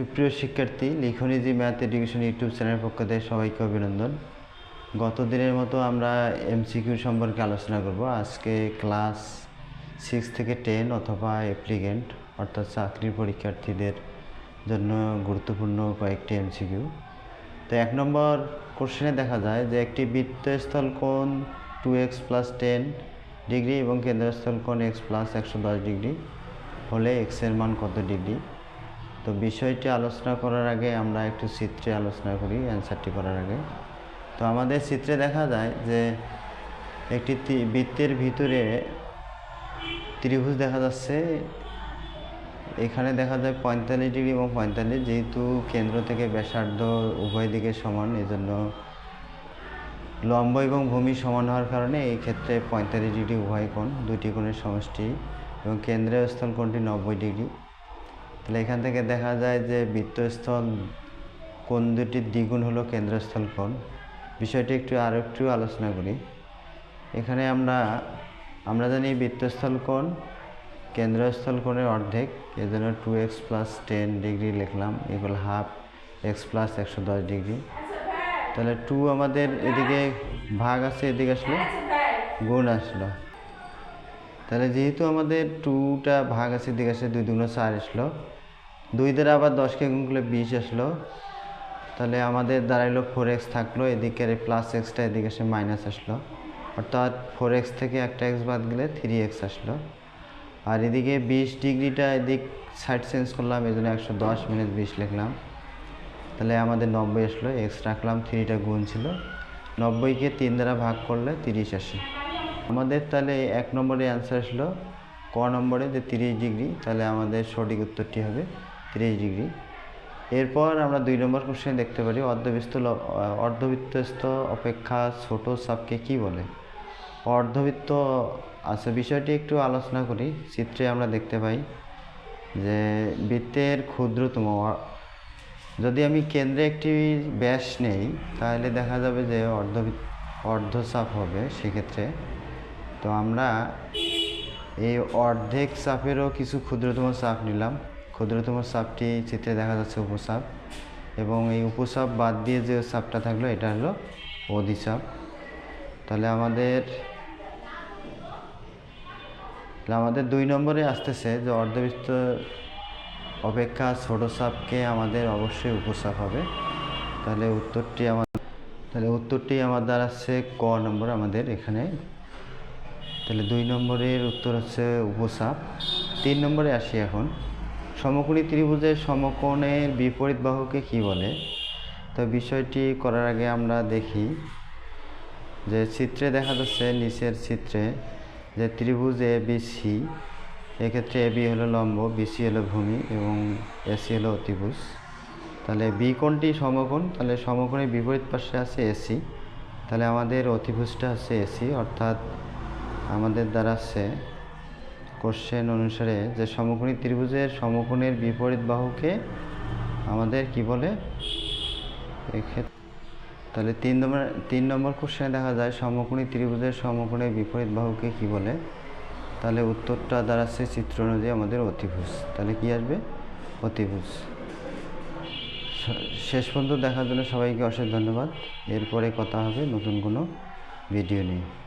সুপ্রিয় শিক্ষার্থী লিখনিজি math education YouTube চ্যানেলের পক্ষ থেকে সবাইকে অভিনন্দন। গত দিনের মতো আমরা এমসিকিউ সম্পর্কে আলোচনা করব। আজকে ক্লাস সিক্স থেকে টেন অথবা অ্যাপ্লিকেন্ট অর্থাৎ চাকরির পরীক্ষার্থীদের জন্য গুরুত্বপূর্ণ কয়েকটি এমসিকিউ। তো এক নম্বর কোশ্চেনে দেখা যায় যে একটি বৃত্তস্থল কোণ two X plus ten degree এবং কেন্দ্রস্থল কোণ এক্স প্লাস একশো দশ ডিগ্রি হলে এক্সের মান কত ডিগ্রি? তো বিষয়টি আলোচনা করার আগে আমরা একটু চিত্রে আলোচনা করি অ্যান্সারটি করার আগে। তো আমাদের চিত্রে দেখা যায় যে একটি বৃত্তের ভিতরে ত্রিভুজ দেখা যাচ্ছে। এখানে দেখা যায় পঁয়তাল্লিশ ডিগ্রি এবং পঁয়তাল্লিশ, যেহেতু কেন্দ্র থেকে ব্যাসার্ধ উভয় দিকে সমান, এজন্য লম্ব এবং ভূমি সমান হওয়ার কারণে এই ক্ষেত্রে পঁয়তাল্লিশ ডিগ্রি উভয় কোণ, দুটি কোণের সমষ্টি এবং কেন্দ্রীয় স্থল কোণটি নব্বই ডিগ্রি। তাহলে এখান থেকে দেখা যায় যে বৃত্তস্থল কোন দুটির দ্বিগুণ হলো কেন্দ্রস্থল কোণ? বিষয়টি একটু আরও একটু আলোচনা করি। এখানে আমরা আমরা জানি বৃত্তস্থল কোণ, কেন্দ্রস্থল কোণের অর্ধেক, এজন্য two X plus ten degree লিখলাম এগুলো হাফ এক্স প্লাস একশো দশ ডিগ্রি তাহলে টু আমাদের এদিকে ভাগ আছে, এদিকে আসলো? গুণ আসলো। তাহলে যেহেতু আমাদের টুটা ভাগ আছে, এদিকে আসলে দুই দুগুণ চার আসলো। দুই দ্বারা আবার দশকে গুণ করলে বিশ আসলো। তাহলে আমাদের দাঁড়াইলো ফোর এক্স থাকল, এদিকে প্লাস এক্সটা এদিকে এসে মাইনাস আসলো। অর্থাৎ ফোর এক্স থেকে একটা এক্স বাদ গেলে থ্রি এক্স আসলো। আর এদিকে বিশ ডিগ্রিটা এদিক সাইড চেঞ্জ করলাম, এই জন্য একশো দশ মিনিট বিশ লিখলাম। তাহলে আমাদের নব্বই আসলো এক্স রাখলাম থ্রিটা গুণ ছিল। নব্বইকে তিন দ্বারা ভাগ করলে তিরিশ আসে। আমাদের তাহলে এক নম্বরে অ্যান্সার আসলো, ক নম্বরে যে তিরিশ ডিগ্রি তাহলে আমাদের সঠিক উত্তরটি হবে তিরিশ ডিগ্রি। এরপর আমরা দুই নম্বর কোশ্চেন দেখতে পারি অর্ধবৃত্ত অর্ধবৃত্তস্থ অপেক্ষা ছোট সাপকে কি বলে? অর্ধবৃত্ত আচ্ছা বিষয়টি একটু আলোচনা করি। চিত্রে আমরা দেখতে পাই যে বৃত্তের ক্ষুদ্রতম যদি আমি কেন্দ্রে একটি ব্যাস নেই, তাহলে দেখা যাবে যে অর্ধ অর্ধচাপ হবে সেক্ষেত্রে। তো আমরা এই অর্ধেক চাপেরও কিছু ক্ষুদ্রতম চাপ নিলাম। ক্ষুদ্রতম সাপটি চিত্রে দেখা যাচ্ছে উপসাপ এবং এই উপসাপ বাদ দিয়ে যে সাপটা থাকল, এটা হলো অধিচাপ তাহলে আমাদের আমাদের দুই নম্বরে আসতেছে যে অর্ধবৃত্ত অপেক্ষা ছোট চাপকে আমাদের অবশ্যই উপসাপ হবে। তাহলে উত্তরটি আমার তাহলে উত্তরটি আমার দাঁড়াচ্ছে ক নম্বর আমাদের এখানে। তাহলে দুই নম্বরের উত্তর হচ্ছে উপসাপ। তিন নম্বরে আসি এখন। সমকোণী ত্রিভুজের সমকোণের বিপরীত বাহুকে কি বলে? তো বিষয়টি করার আগে আমরা দেখি যে চিত্রে দেখা যাচ্ছে নিচের চিত্রে যে ত্রিভুজ এ, বি, সি। এক্ষেত্রে এ, বি হলো লম্ব বিসি হলো ভূমি এবং এসি হলো অতিভুজ। তাহলে বি কোণটি সমকোণ, তাহলে সমকোণের বিপরীত পাশে আছে এসি তাহলে আমাদের অতিভুজটা আছে এসি অর্থাৎ আমাদের দাঁড়াচ্ছে কোশ্চেন অনুসারে যে সমকোণী ত্রিভুজের সমকোণের বিপরীত বাহুকে আমাদের কি বলে? এক্ষেত্রে তাহলে তিন নম্বর তিন নম্বর কোশ্চেনে দেখা যায় সমকোণী ত্রিভুজের সমকোণের বিপরীত বাহুকে কি বলে? তাহলে উত্তরটা দাঁড়াচ্ছে চিত্র অনুযায়ী আমাদের অতিভুজ। তাহলে কি আসবে? অতিভুজ। শেষ পর্যন্ত দেখার জন্য সবাইকে অশেষ ধন্যবাদ। এরপরে কথা হবে নতুন কোনো ভিডিও নিয়ে।